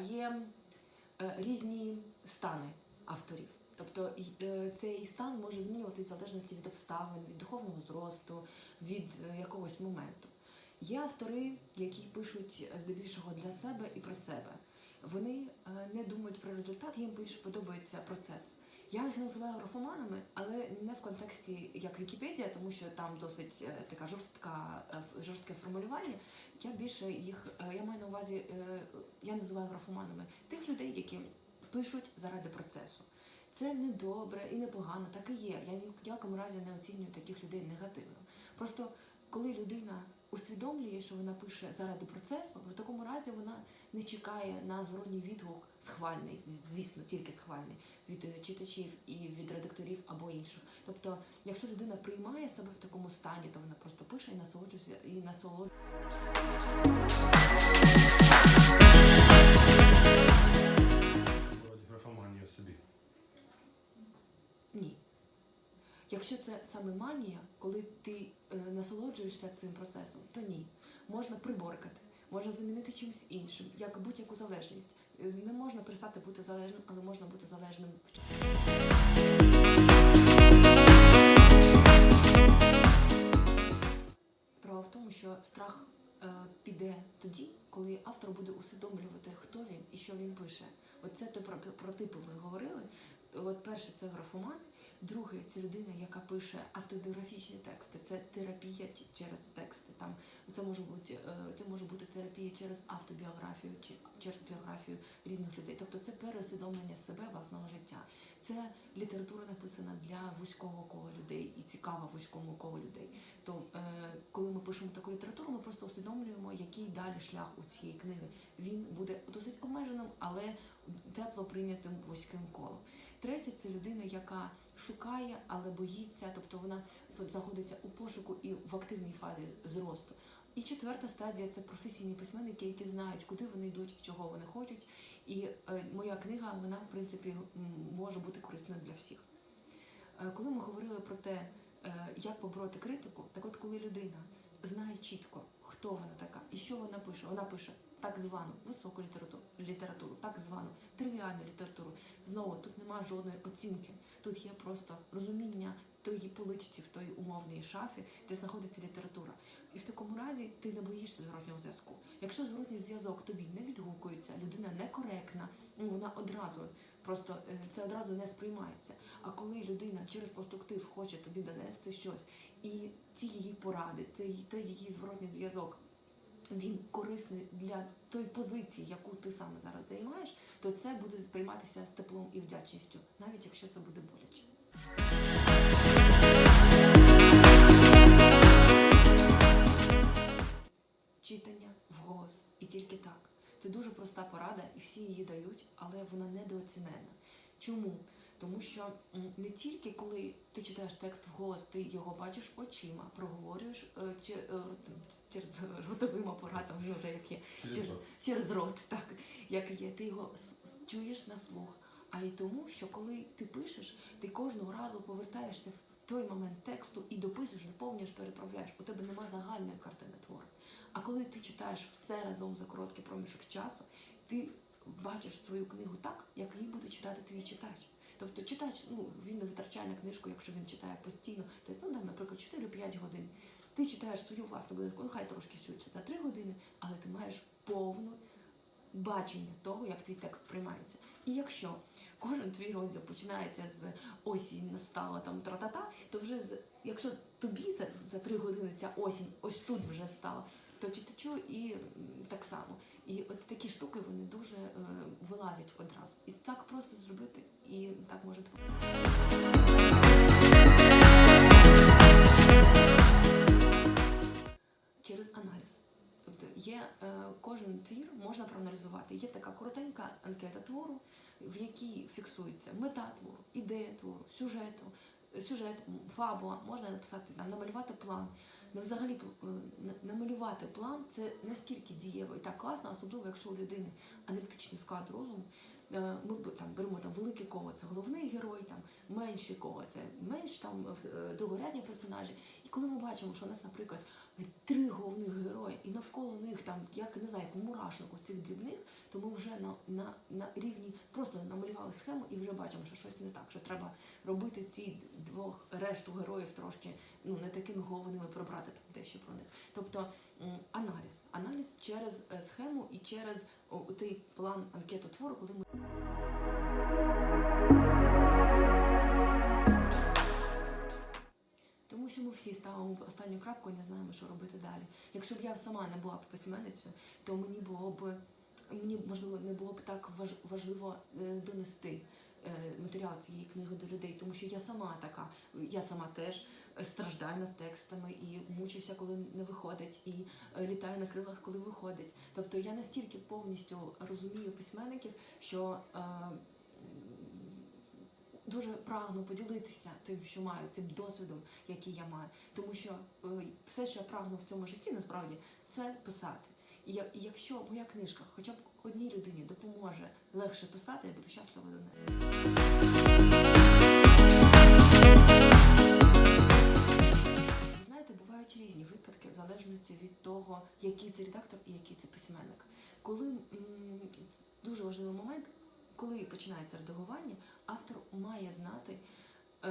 є е, різні стани авторів. Тобто е, цей стан може змінюватися в залежності від обставин, від духовного зросту, від е, якогось моменту. Є автори, які пишуть здебільшого для себе і про себе. Вони не думають про результат, їм більше подобається процес. Я їх називаю графоманами, але не в контексті як Вікіпедія, тому що там досить е, така жорстка е, жорстке формулювання. Я більше їх е, я маю на увазі, я називаю графоманами тих людей, які пишуть заради процесу. Це не добре і не погано, так і є. Я ні в якому разі не оцінюю таких людей негативно. Просто коли людина усвідомлює, що вона пише заради процесу, в такому разі вона не чекає на зворотній відгук схвальний, звісно, тільки схвальний від е, читачів і від редакторів або інших. Тобто, якщо людина приймає себе в такому стані, то вона просто пише і насолоджується і насолоджується. Якщо це саме манія, коли ти е, насолоджуєшся цим процесом, то ні. Можна приборкати, можна замінити чимось іншим, як будь-яку залежність. Е, Не можна перестати бути залежним, але можна бути залежним. Справа в тому, що страх е, піде тоді, коли автор буде усвідомлювати, хто він і що він пише. От це то про, про типи ми говорили. От перше це графоман, друге це людина, яка пише автобіографічні тексти. Це терапія через тексти. Там це може бути е, це може бути терапія через автобіографію чи через біографію рідних людей. Тобто це переусвідомлення себе власного життя. Це література написана для вузького кола людей і цікава вузькому колу людей. То е, коли ми пишемо таку літературу, ми просто усвідомлюємо, який далі шлях у цієї книги. Він буде досить обмеженим, але тепло прийнятим вузьким колом. Третє це людина, яка шукає, але боїться, тобто вона знаходиться у пошуку і в активній фазі зросту. І четверта стадія це професійні письменники, які знають, куди вони йдуть, чого вони хочуть. І е, моя книга, вона в принципі може бути корисною для всіх. Е, Коли ми говорили про те, е, як побороти критику, так от коли людина знає чітко, хто вона така і що вона пише, вона пише так звану високу літературу, літературу, так звану тривіальну літературу. Знову тут нема жодної оцінки. Тут є просто розуміння тої поличці в тої умовній шафі, де знаходиться література. І в такому разі ти не боїшся зворотнього зв'язку. Якщо зворотній зв'язок тобі не відгукується, людина некоректна, ну вона одразу просто е, це одразу не сприймається. А коли людина через конструктив хоче тобі донести щось, і ці її поради, цей той її зворотній зв'язок. Він корисний для тої позиції, яку ти саме зараз займаєш, то це буде сприйматися з теплом і вдячністю, навіть якщо це буде боляче. Читання вголос і тільки так. Це дуже проста порада, і всі її дають, але вона недооцінена. Чому? Тому що не тільки коли ти читаєш текст вголос, ти його бачиш очима, проговорюєш е, чи, е, через ротовим апаратом, ну вже як є, Через через, рот. так як є. Ти його чуєш на слух. А й тому, що коли ти пишеш, ти кожного разу повертаєшся в той момент тексту і дописуєш, доповнюєш, переправляєш. У тебе нема загальної картини твору. А коли ти читаєш все разом за короткий проміжок часу, ти бачиш свою книгу так, як її буде читати твій читач. Тобто читач, ну він не витрачає на книжку, якщо він читає постійно. Тобто, ну наприклад, 4-5 годин. Ти читаєш свою власну книжку, ну хай трошки швидше за 3 години, але ти маєш повну бачення того, як твій текст сприймається. І якщо кожен твій розділ починається з осінь настала там тра-та-та, то вже з якщо тобі за, за три години ця осінь ось тут вже стала, то читачу і так само. І от такі штуки вони дуже е, вилазять одразу. І так просто зробити, і так може допомогти. Є е, кожен твір можна проаналізувати. Є така коротенька анкета твору, в якій фіксується мета твору, ідея твору, сюжету, сюжет, фабула, можна написати там, намалювати план. Ну, взагалі е, намалювати план це настільки дієво і так класно, особливо якщо у людини аналітичний склад розуму. Е, Ми там беремо там велике коло, це головний герой, там менше коло, це менш там е, другорядні персонажі. І коли ми бачимо, що у нас, наприклад, три головних герої, і навколо них там, як не знаю, як в мурашнику цих дрібних, то ми вже на, на, на рівні просто намалювали схему і вже бачимо, що щось не так, що треба робити ці двох решту героїв трошки ну не такими головними прибрати там дещо про них. Тобто аналіз, аналіз через е, схему і через той план анкету твору, коли ми. Що ми всі ставимо останню крапку і не знаємо, що робити далі. Якщо б я сама не була б письменницею, то мені було б мені можливо не було б так важ- важливо е, донести е, матеріал цієї книги до людей, тому що я сама така, я сама теж страждаю над текстами і мучуся, коли не виходить, і е, літаю на крилах, коли виходить. Тобто я настільки повністю розумію письменників, що дуже прагну поділитися тим, що маю, цим досвідом, який я маю. Тому що е, все, що я прагну в цьому житті, насправді, це писати. І, якщо моя книжка хоча б одній людині допоможе легше писати, я буду щаслива до неї. Різні випадки в залежності від того, який це редактор і який це письменник. Коли м, дуже важливий момент, коли починається редагування, автор має знати. е,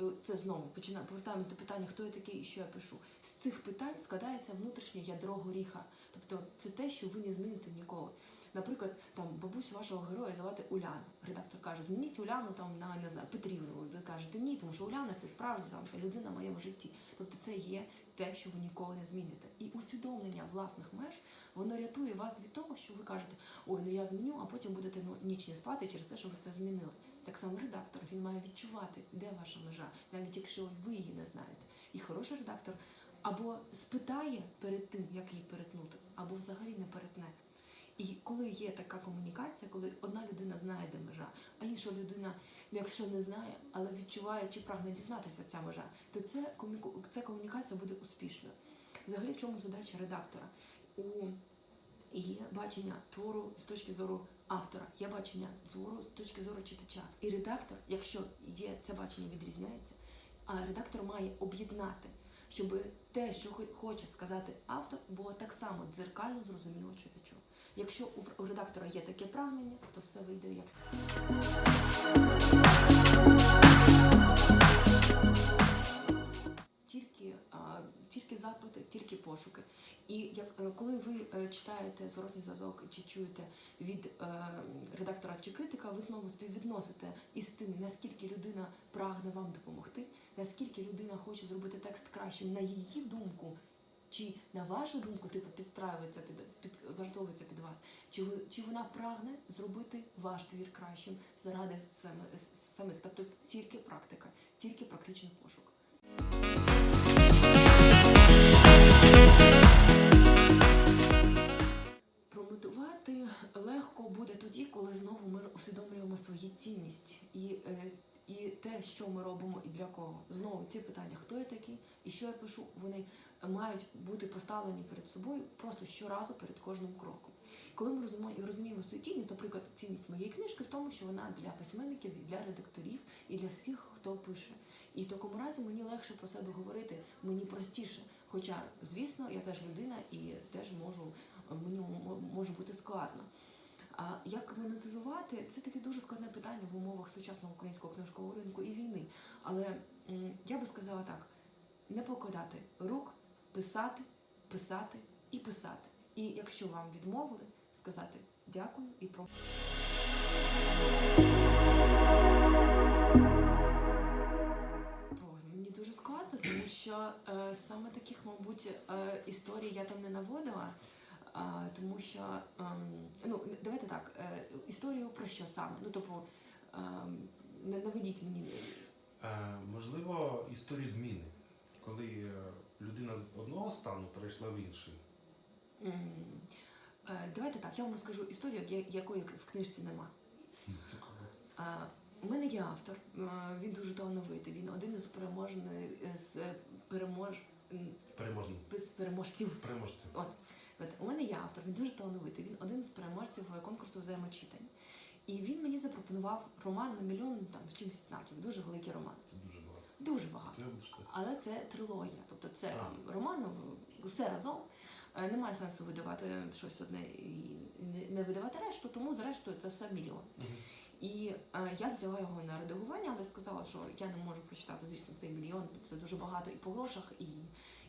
е, Це знову почина- повертаємось до питання, хто я такий і що я пишу. З цих питань складається внутрішнє ядро горіха. Тобто це те, що ви не зміните ніколи. Наприклад, там бабусю вашого героя звати Уляна. Редактор каже, змініть Уляну там на не знаю Петрівну. Ви кажете ні, тому що Уляна це справді там людина в моєму житті. Тобто це є те, що ви ніколи не зміните. І усвідомлення власних меж воно рятує вас від того, що ви кажете, ой, ну я зміню, а потім будете ну, ніч не спати через те, що ви це змінили. Так само редактор він має відчувати, де ваша межа, навіть якщо ви її не знаєте. І хороший редактор або спитає перед тим, як її перетнути, або взагалі не перетне. І коли є така комунікація, коли одна людина знає, де межа, а інша людина, якщо не знає, але відчуває чи прагне дізнатися ця межа, то це ця комунікація буде успішною. Взагалі, в чому задача редактора? У є бачення твору з точки зору автора, є бачення твору з точки зору читача. І редактор, якщо є це бачення відрізняється, а редактор має об'єднати, щоб те, що хо- хоче сказати автор, було так само дзеркально зрозуміло читачу. Якщо у- редактора є таке прагнення, то все вийде як тільки, тільки запити, тільки пошуки. І як е, коли ви е, читаєте зворотній зв'язок чи чуєте від е, редактора чи критика, ви знову співвідносите із тим, наскільки людина прагне вам допомогти, наскільки людина хоче зробити текст кращим на її думку. Чи на вашу думку типу підстраюється під, підваждовується під вас? Чи ви чи вона прагне зробити ваш твір кращим заради самих? Тобто тільки практика, тільки практичний пошук. Промотувати легко буде тоді, коли знову ми усвідомлюємо свої цінність і, е, і те, що ми робимо і для кого. Знову ці питання, хто я такий і що я пишу, вони мають бути поставлені перед собою просто щоразу перед кожним кроком. Коли ми розуміємо, свою цінність, наприклад, цінність моєї книжки в тому, що вона для письменників, і для редакторів, і для всіх, хто пише. І в такому разі мені легше про себе говорити, мені простіше. Хоча, звісно, я теж людина і теж можу мені може бути складно. А як монетизувати? Це таке дуже складне питання в умовах сучасного українського книжкового ринку і війни. Але я би сказала так: не покладати рук, писати, писати і писати. І якщо вам відмовили, сказати дякую і про. Тому що ем, ну давайте так, е, історію про що саме? Ну тобто наведіть мені. Е, можливо, історії зміни, коли е, людина з одного стану перейшла в інший. Давайте так, я вам розкажу історію, якої в книжці нема. У мене є автор, він дуже талановитий. Він один із переможних з перемож м, з переможців Переможцем. От, от, у мене є автор, він дуже талановитий. Він один з переможців конкурсу взаємочитань. І він мені запропонував роман на мільйон там з чимось знаків, дуже великий роман. Це дуже багато. Дуже багато. Але це трилогія, тобто це А. роман, все разом. Е, Немає сенсу видавати щось одне і не- видавати решту, тому зрештою це все мільйон. Мгм. І е, я взяла його на редагування, але сказала, що я не можу прочитати, звісно, цей мільйон, це дуже багато і по грошах, і,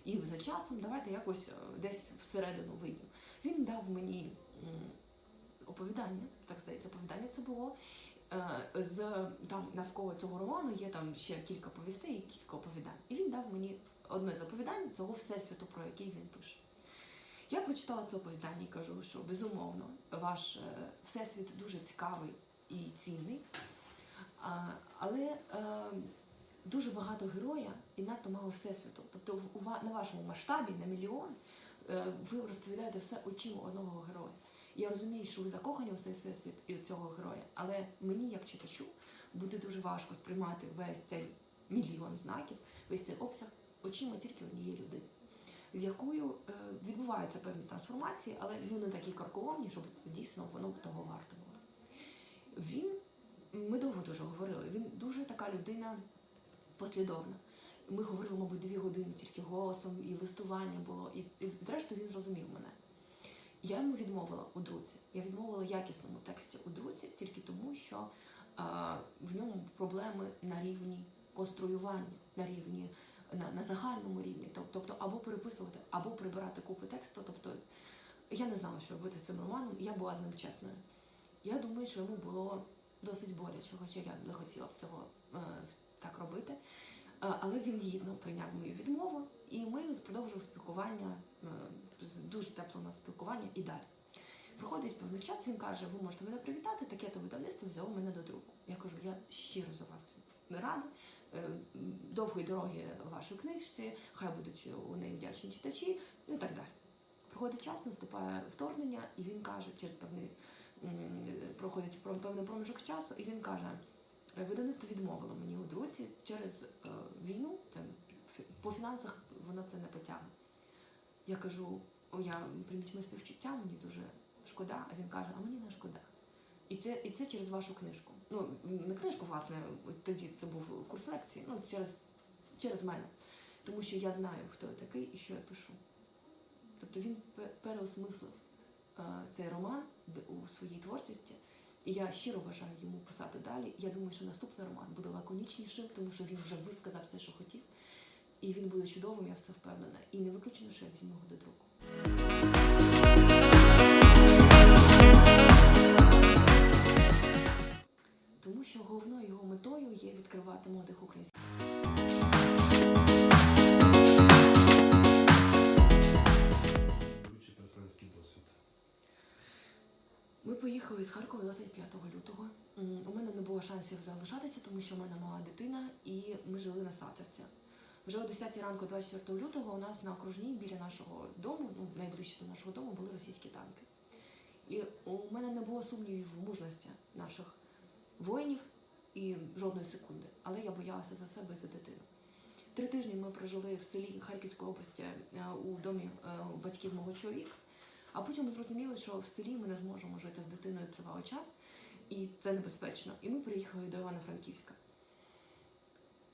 і за часом. Давайте якось е, десь всередину вийдемо. Він дав мені оповідання, так здається, оповідання це було. Е, З там навколо цього роману є там ще кілька повістей і кілька оповідань. І він дав мені одне з оповідань цього всесвіту, про який він пише. Я прочитала це оповідання і кажу, що безумовно ваш е, всесвіт дуже цікавий і цінний, але дуже багато героя і надто мало всесвіту. Тобто на вашому масштабі, на мільйон, е, ви розповідаєте все очима одного героя. Я розумію, що ви закохані у цей всесвіт і у цього героя, але мені, як читачу, буде дуже важко сприймати весь цей мільйон знаків, весь цей обсяг очима тільки однієї людини, з якою е, відбуваються певні трансформації, але ну не такі карколомні, щоб це дійсно воно того варто було. Він, ми довго дуже говорили, він дуже така людина послідовна. Ми говорили, мабуть, дві години тільки голосом, і листування було, і, і зрештою він зрозумів мене. Я йому відмовила у друці. Я відмовила якісному тексті у друці тільки тому, що а, в ньому проблеми на рівні конструювання, на рівні на, на загальному рівні. Тобто або переписувати, або прибирати купи тексту. Тобто я не знала, що робити з цим романом, і я була з ним чесною. Я думаю, що йому було досить боляче, хоча я не хотіла б цього е, так робити. Е, Але він гідно прийняв мою відмову, і ми продовжили спілкування, е, дуже тепле у нас спілкування і далі. Проходить певний час, він каже, ви можете мене привітати, таке то видавництво взяло мене до друку. Я кажу, я щиро за вас рада. Е, Довгої дороги вашій книжці, хай будуть у неї вдячні читачі, ну і так далі. Проходить час, наступає вторгнення, і він каже, через певний проходить певний проміжок часу, і він каже: «Е, видавництво відмовило мені у друці через е, війну. Це по фінансах воно це не потягне. Я кажу, о, я прийміть співчуття, мені дуже шкода. А він каже, а мені не шкода. І це, і це через вашу книжку. Ну, не книжку, власне, тоді це був курс лекції, ну, через, через мене. Тому що я знаю, хто я такий і що я пишу. Тобто він переосмислив е, цей роман у своїй творчості. І я щиро бажаю йому писати далі. Я думаю, що наступний роман буде лаконічнішим, тому що він вже висказав все, що хотів. І він буде чудовим, я в це впевнена. І не виключено, що я візьму його до друку. Тому що головною його метою є відкривати молодих українських. Ми поїхали з Харкова 25 лютого. У мене не було шансів залишатися, тому що в мене мала дитина, і ми жили на Сатовці. Вже о 10 ранку, 24 лютого, у нас на окружній біля нашого дому, ну найближче до нашого дому, були російські танки. І у мене не було сумнівів в мужності наших воїнів і жодної секунди. Але я боялася за себе і за дитину. Три тижні ми прожили в селі Харківської області е, у домі е, батьків мого чоловіка. А потім ми зрозуміли, що в селі ми не зможемо жити з дитиною тривалий час, і це небезпечно. І ми приїхали до Івано-Франківська.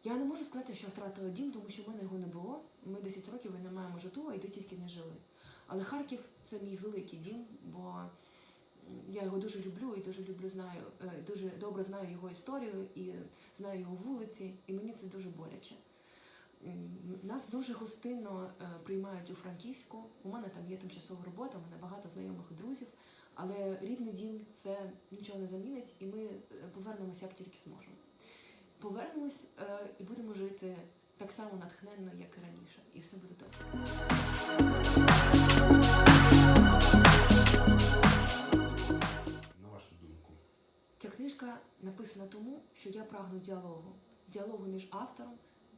Я не можу сказати, що втратила дім, тому що в мене його не було. Ми 10 років і не маємо житла, і де тільки не жили. Але Харків це мій великий дім, бо я його дуже люблю і дуже люблю, знаю, е, дуже добре знаю його історію і знаю його вулиці, і мені це дуже боляче. Нас дуже гостинно е, приймають у Франківську. У мене там є тимчасова робота, у мене багато знайомих і друзів. Але рідний дім це нічого не замінить, і ми е, повернемося як тільки зможемо. Повернемось е, і будемо жити так само натхненно, як і раніше, і все буде добре. На вашу думку. Ця книжка написана тому, що я прагну діалогу. Діалогу між автором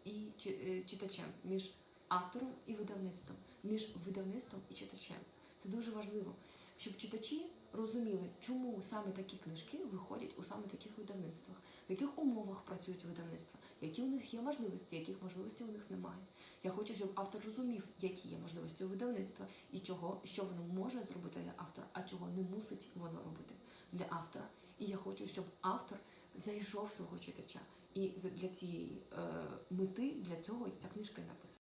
і е, читачем, між автором і видавництвом, між видавництвом і читачем. Це дуже важливо, щоб читачі розуміли, чому саме такі книжки виходять у саме таких видавництвах, в яких умовах працюють видавництва, які у них є можливості, яких можливостей у них немає. Я хочу, щоб автор розумів, які є можливості у видавництва і чого, що воно може зробити для автора, а чого не мусить воно робити для автора. І я хочу, щоб автор знайшов свого читача. І для цієї е, мети, для цього ця книжка і написана.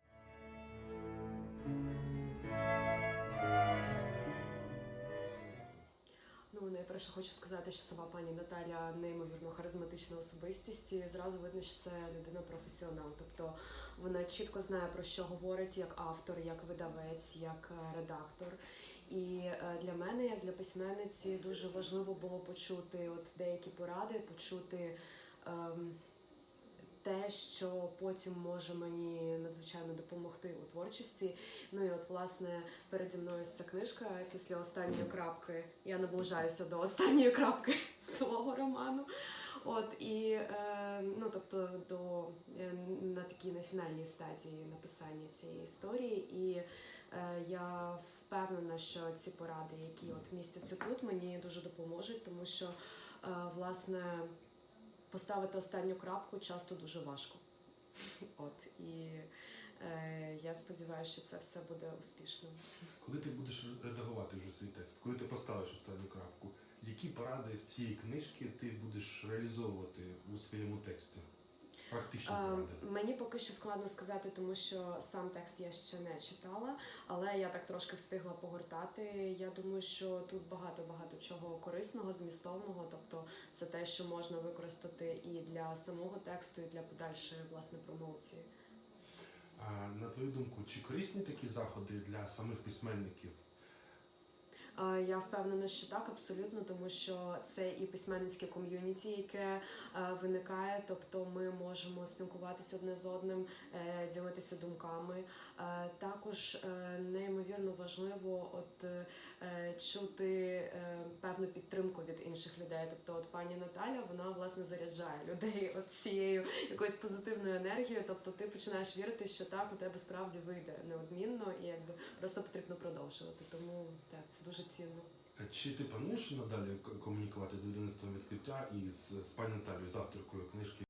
Найперше хочу сказати, що сама пані Наталя неймовірно харизматична особистість, і зразу видно, що це людина професіонал. Тобто вона чітко знає про що говорить як автор, як видавець, як е, редактор. І е, для мене, як для письменниці, дуже важливо було почути от деякі поради, почути. ем, те, що потім може мені надзвичайно допомогти у творчості. Ну і от власне переді мною ця книжка після останньої крапки. Я наближаюся до останньої крапки свого роману. От і е, ну тобто до е, на такій на фінальній стадії написання цієї історії. І е, я впевнена, що ці поради, які от містяться тут, мені дуже допоможуть, тому що е, власне поставити останню крапку часто дуже важко. От і е, я сподіваюся, що це все буде успішно. Коли ти будеш редагувати вже свій текст, коли ти поставиш останню крапку, які поради з цієї книжки ти будеш реалізовувати у своєму тексті? Практичні Е, мені поки що складно сказати, тому що сам текст я ще не читала, але я так трошки встигла погортати. Я думаю, що тут багато багато чого корисного, змістовного. Тобто, це те, що можна використати і для самого тексту, і для подальшої власне промоції. На твою думку, чи корисні такі заходи для самих письменників? Е, Я впевнена, що так, абсолютно, тому що це і письменницьке ком'юніті, яке е, виникає. Тобто ми можемо спілкуватися одне з одним, е, ділитися думками. Також неймовірно важливо от чути певну підтримку від інших людей. Тобто, от пані Наталя, вона власне заряджає людей от цією якоюсь позитивною енергією. Тобто, ти починаєш вірити, що так у тебе справді вийде неодмінно, і якби просто потрібно продовжувати. Тому так, це дуже цінно. Е, Чи ти плануєш надалі комунікувати з видавництвом відкриття і з, з пані Наталією, з авторкою книжки